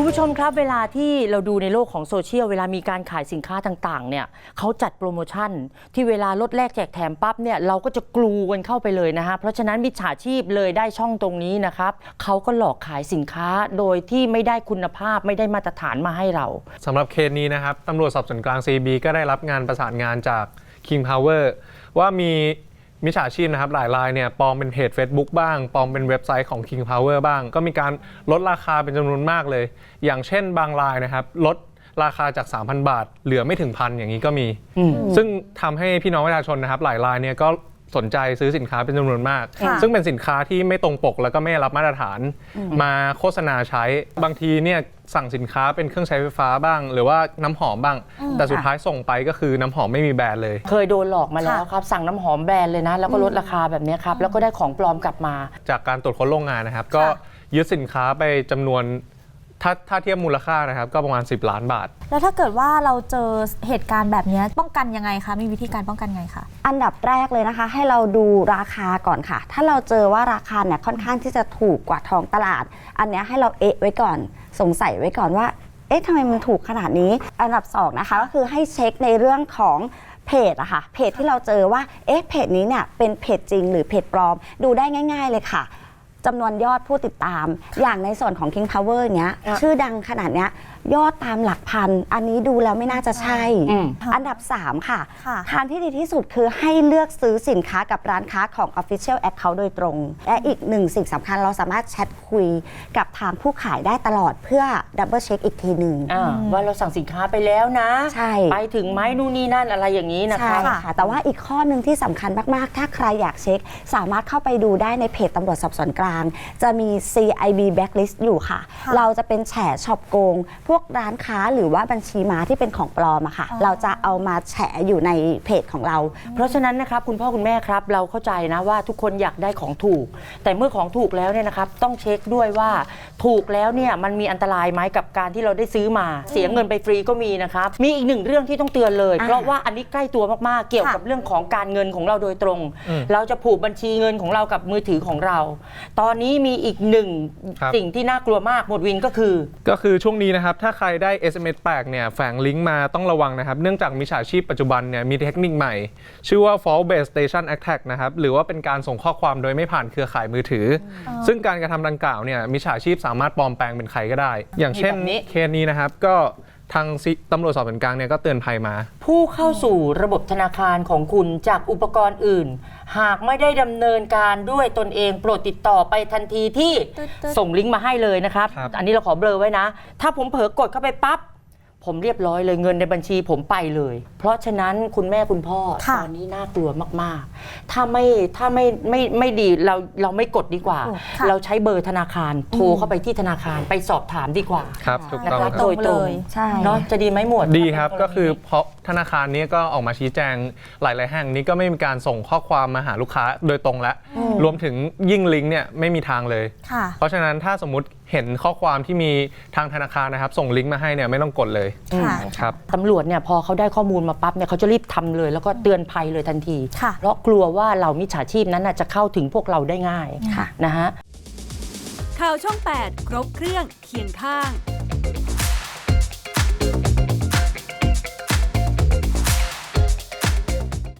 คุณผู้ชมครับเวลาที่เราดูในโลกของโซเชียลเวลามีการขายสินค้าต่างๆเนี่ยเขาจัดโปรโมชั่น ที่เวลาลดแลกแจกแถมปั๊บเนี่ยเราก็จะกลูกันเข้าไปเลยนะฮะเพราะฉะนั้นมิจฉาชีพเลยได้ช่องตรงนี้นะครับเขาก็หลอกขายสินค้าโดยที่ไม่ได้คุณภาพไม่ได้มาตรฐานมาให้เราสำหรับเคสนี้นะครับตำรวจสอบสวนกลาง CB ก็ได้รับงานประสานงานจาก King Power ว่ามี มิจฉาชีพนะครับหลายรายเนี่ยปลอมเป็นเพจ Facebook บ้างปลอมเป็นเว็บไซต์ของ King Power บ้าง ก็มีการลดราคาเป็นจำนวนมากเลย อย่างเช่นบางรายนะครับลดราคาจาก 3,000 บาท เหลือไม่ถึงพันอย่างนี้ก็มีอืมซึ่งทำให้พี่น้องประชาชนนะครับหลายรายเนี่ยก็ สนใจซื้อสินค้าเป็นจำนวนมาก ค่ะ ซึ่งเป็นสินค้าที่ไม่ตรงปกแล้วก็ไม่รับมาตรฐาน มาโฆษณาใช้บางทีเนี่ยสั่งสินค้าเป็นเครื่องใช้ไฟฟ้าบ้าง หรือว่าน้ำหอมบ้าง แต่สุดท้ายส่งไปก็คือน้ำหอมไม่มีแบรนด์เลย เคยโดนหลอกมาแล้วค่ะครับ สั่งน้ำหอมแบรนด์เลยนะ แล้วก็ลดราคาแบบเนี้ยครับ แล้วก็ได้ของปลอมกลับมา จากการตรวจค้นโรงงานนะครับ ก็ยึดสินค้าไปจำนวน ถ้าถ้าเทียบมูลค่านะครับก็ประมาณ 10 ล้านบาท แล้วถ้าเกิดว่าเราเจอเหตุการณ์แบบเนี้ยป้องกันยังไงคะ มีวิธีการป้องกันยังไงคะ อันดับแรกเลยนะคะ ให้เราดูราคาก่อนค่ะ ถ้าเราเจอว่าราคาเนี่ยค่อนข้างที่จะถูกกว่าท้องตลาด อันเนี้ยให้เราเอะไว้ก่อน สงสัยไว้ก่อนว่า เอ๊ะทำไมมันถูกขนาดนี้ อันดับสองนะคะก็คือให้เช็คในเรื่องของเพจอะค่ะ เพจที่เราเจอว่า เอ๊ะ เพจนี้เนี่ยเป็นเพจจริงหรือเพจปลอม ดูได้ง่าย ๆ เลยค่ะ จำนวนยอดผู้ติดตาม อย่างในส่วนของ King Power เนี้ย อะชื่อดังขนาดเนี้ย ยอดตามหลักพัน อันนี้ดูแล้วไม่น่าจะใช่ อืม อันดับ 3 ค่ะ ค่ะ ทางที่ดีที่สุดคือให้เลือกซื้อสินค้ากับร้านค้าของ Official Account โดยตรง และอีกหนึ่งสิ่งสำคัญเราสามารถแชทคุยกับทางผู้ขายได้ตลอดเพื่อดับเบิลเช็คอีกทีหนึ่ง อ่าว่าเราสั่งสินค้าไปแล้วนะใช่ ไปถึงไหมนู่นนี่นั่นอะไรอย่างนี้นะคใช่รับค่ะ แต่ว่าอีกข้อหนึ่งที่สำคัญมาก ๆ ถ้าใครอยากเช็ค สามารถเข้าไปดูได้ในเพจตำรวจสอบสวนกลางจะมี CIB Blacklist อยู่ค่ะค่ะ เราจะเป็นแฉช็อปโกง พวกร้านค้าหรือว่าบัญชีม้าที่เป็นของปลอมอะค่ะอ๋อเราจะเอามาแฉอยู่ในเพจของเรา เพราะฉะนั้นนะครับคุณพ่อคุณแม่ครับ เราเข้าใจนะว่าทุกคนอยากได้ของถูก แต่เมื่อของถูกแล้วเนี่ยนะครับต้องเช็คด้วยว่าถูกแล้วเนี่ยมันมีอันตรายไหมกับการที่เราได้ซื้อมา เสียเงินไปฟรีก็มีนะครับมีอีกหนึ่งเรื่องที่ต้องเตือนเลยอ่าเพราะว่าอันนี้ใกล้ตัวมากๆเกี่ยวกับค่ะเรื่องของการเงินของเราโดยตรงอืมเราจะผูกบัญชีเงินของเรากับมือถือของเราตอนนี้มีอีกหนึ่งครับ สิ่งที่น่ากลัวมากหมวดวินก็คือ ก็คือช่วงนี้นะครับ ถ้าใครได้ SMS แปลกเนี่ยแฝงลิงก์มาต้องระวังนะครับ เนื่องจากมิจฉาชีพปัจจุบันเนี่ยมีเทคนิคใหม่ ชื่อว่า fault based station attack นะครับ หรือว่าเป็นการส่งข้อความโดยไม่ผ่านเครือข่ายมือถืออซึ่งการกระทำดังกล่าวเนี่ยมิจฉาชีพสามารถปลอมแปลงเป็นใครก็ได้ อย่างเช่นแบบนี้ เคสนี้นะครับก็ ทางซิตำรวจสอบสวนกลางเนี่ยก็เตือนภัยมา ผู้เข้าสู่ระบบธนาคารของคุณจากอุปกรณ์อื่น หากไม่ได้ดำเนินการด้วยตนเองโปรดติดต่อไปทันทีที่ตึ๊ดตึ๊ดส่งลิงก์มาให้เลยนะครับ ครับ อันนี้เราขอเบลอไว้นะ ถ้าผมเผลอกดเข้าไปปั๊บ ผมเรียบร้อยเลยเงินในบัญชีผมไปเลย เพราะฉะนั้นคุณแม่คุณพ่อค่ะตอนนี้น่ากลัวมากๆ ถ้าไม่ถ้าไม่ไม่ไม่ดีเราเราไม่กดดีกว่าถูกค่ะเราใช้เบอร์ธนาคารโทรเข้าไปที่ธนาคารไปสอบถามดีกว่า ครับถูกนะต้องครับครับโดยตรงเลยใช่เนาะจะดีไหมหมวดดีครับถ้าเป็นก็คือรณีเพราะธนาคารนี้ก็ออกมาชี้แจงหลาย ๆ แห่งนี้ก็ไม่มีการส่งข้อความมาหาลูกค้าโดยตรงแล้ว รวมถึงยิ่งลิงก์เนี่ยไม่มีทางเลย ค่ะ เพราะฉะนั้นถ้าสมมติเห็นข้อความที่มีทางธนาคารนะครับ ส่งลิงก์มาให้เนี่ยไม่ต้องกดเลยค่ะ ครับ ตำรวจเนี่ยพอเขาได้ข้อมูลมาปั๊บเนี่ยเขาจะรีบทำเลย แล้วก็เตือนภัยเลยทันที ค่ะ เพราะกลัวว่าเหล่ามิจฉาชีพนั้นน่ะจะเข้าถึงพวกเราได้ง่ายค่ะ นะฮะ ข่าวช่อง 8 ครบเครื่องเคียงข้าง